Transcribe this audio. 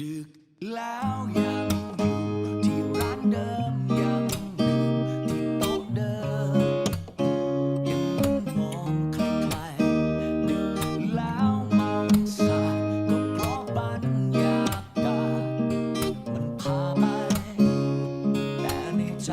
ดึกแล้วยังอยู่ที่ร้านเดิมยังดื่มที่โต๊ะเดิมยังมองใครๆดึกแล้วมันสายก็เพราะบรรยากาศมันพาไปแต่ในใจ